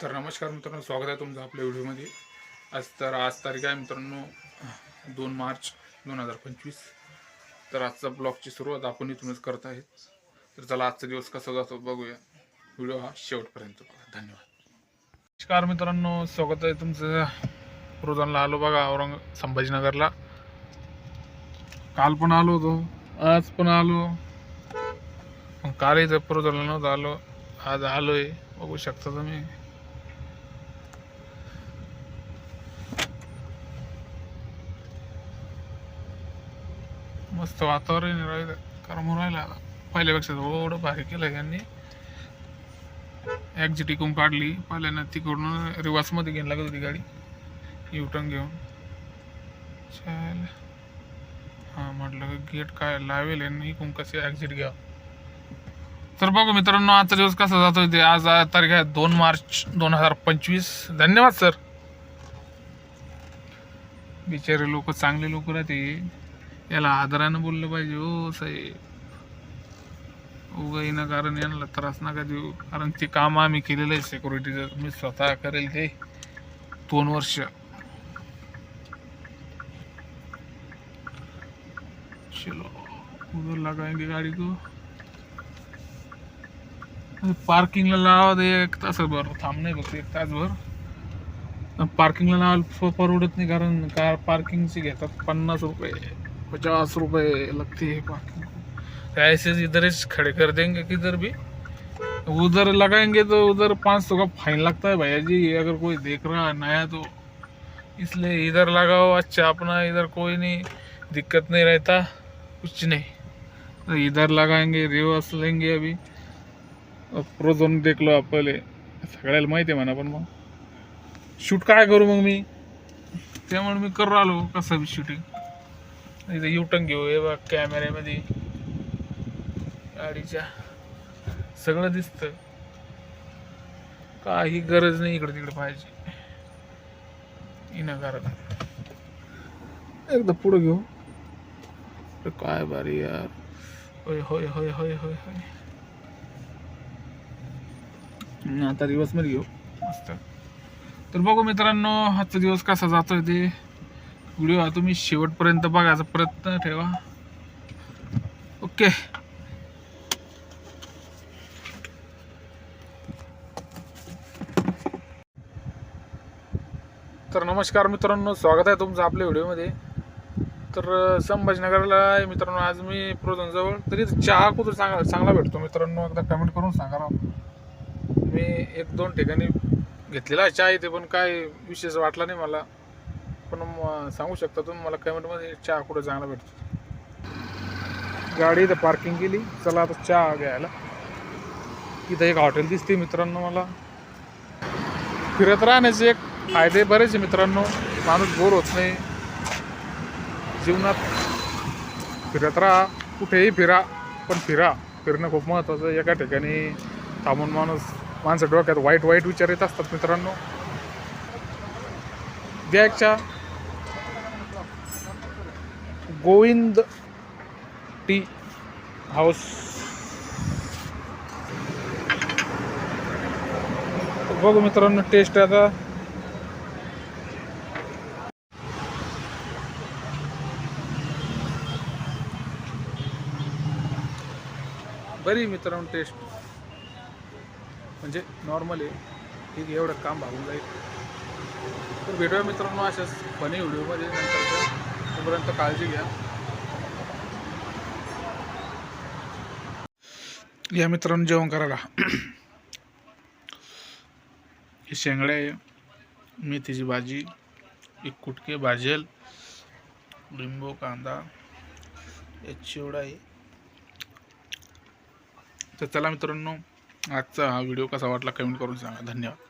तर नमस्कार मित्रांनो स्वागत आहे तुमचं आपल्या व्हिडिओमध्ये. आज तर आज तारीख आहे मित्रांनो दोन मार्च दोन हजार पंचवीस. तर आजचा ब्लॉगची सुरुवात आपण इथूनच करत आहेत. तर चला आजचा दिवस कसा जातो बघूया. व्हिडिओ हा शेवटपर्यंत बघा. धन्यवाद. नमस्कार मित्रांनो स्वागत आहे तुमचं रोजांना आलो बघा औरंग संभाजीनगरला. काल पण आलो होतो आज पण आलो. मग काल जर प्रोजनला नव्हतं आलो. आज आलोय बघू शकता तुम्ही. मस्त वातावरण राहिलं. करमून राहिलं आता. पहिल्यापेक्षा थोडं भारी केलं यांनी एक्झिट इकून काढली. पहिल्यानं तिकडून रिवासमध्ये घेऊन लागत होती गाडी. युटर्न घेऊन. चल हां म्हटलं गेट काय लावेल यांनी इकून कसे ॲक्झिट घ्या तर बघू मित्रांनो आजचा दिवस कसा जातो ते. आज तारीख आहे दोन मार्च दोन हजार पंचवीस. धन्यवाद सर बिचारे लोक चांगले लोक राहते. याला आदरानं बोललं पाहिजे हो साहेब. उगा ना कारण यांना त्रास नका देऊ. कारण ते काम आम्ही केलेलं आहे सिक्युरिटीचं मी स्वतः करेल ते दोन वर्ष. चलो उधर लगाएंगे गाडी को. पार्किंगला लावा दे एक तासभर. थांब नाही बघ एक तासभर. पार्किंगला लावायला परवडत नाही कारण कार पार्किंगचे घेतात पन्नास रुपये. पचास रुपये लगती है पार्किंग ऐसे इधर खड़े कर देंगे किधर भी। उधर लगाएंगे तो उधर पाँच सौ का फाइन लगता है भैया जी अगर कोई देख रहा है नया तो। इसलिए इधर लगाओ अच्छा अपना इधर कोई नहीं दिक्कत नहीं रहता कुछ नहीं। तो इधर लगाएंगे रिवर्स लेंगे अभी। प्रोजोन देख लो आप पहिले सगळ्याला माहिती आहे म्हणा पण मग। शूट काय करू मग मी? त्यामुळे मी करू आलो कसं बी शूटिंग इथं युटन घेऊ. हे बघ कॅमेऱ्यामध्ये गाडीच्या. सगळं दिसतं. काही गरज नाही इकडे तिकडे पाहायची इनाकारण एकदा पुढं घेऊ. काय भारी यार. होय होय होय होय होय होय. आता दिवसमध्ये घेऊ. मस्त. तर बघू मित्रांनो आजचा दिवस कसा जातोय ते. व्हिडिओ हा तुम्ही शेवटपर्यंत बघायचा प्रयत्न ठेवा. ओके. तर नमस्कार मित्रांनो स्वागत आहे तुमचं आपल्या व्हिडिओमध्ये. तर संभाजीनगरला आहे मित्रांनो आज मी प्रोजनजवळ. तरी चहा कुठं चांगला चांगला भेटतो मित्रांनो एकदा कमेंट करून सांगा राव. मी एक दोन ठिकाणी घेतलेला आहे चहा इथे पण काय विशेष वाटला नाही मला. पण सांगू शकता तुम्ही? मला कमेंटमध्ये चहा कुठं चांगला भेटतो. गाडी इथं पार्किंग केली. चला आता चहा घ्यायला. इथं एक हॉटेल दिसते मित्रांनो मला. फिरत राहण्याचे एक फायदे बरेच आहे मित्रांनो. माणूस बोर होत नाही. जीवनात फिरत राहा. कुठेही फिरा पण फिरा. फिरणं खूप महत्त्वाचं आहे. एका ठिकाणी थांबून माणूस माणसं डोक्यात वाईट वाईट विचार येत असतात मित्रांनो. द्या एक चहा. Govind tea house. बघू मित्रांनो टेस्ट आता. बरी मित्रांनो टेस्ट. म्हणजे नॉर्मल आहे. ठीक एवढं काम भागून जाईल. तर भेटूया मित्रांनो अशाच फनी व्हिडिओमध्ये नंतर तोपर्यंत काळजी घ्या. या मित्रांनो जेवण करायला. हे शेंगड्या आहे मेथीची भाजी एक कुटके भाजेल लिंबू कांदा एक चिवडा आहे. तर चला मित्रांनो आजचा हा व्हिडिओ कसा वाटला कमेंट करून सांगा. धन्यवाद.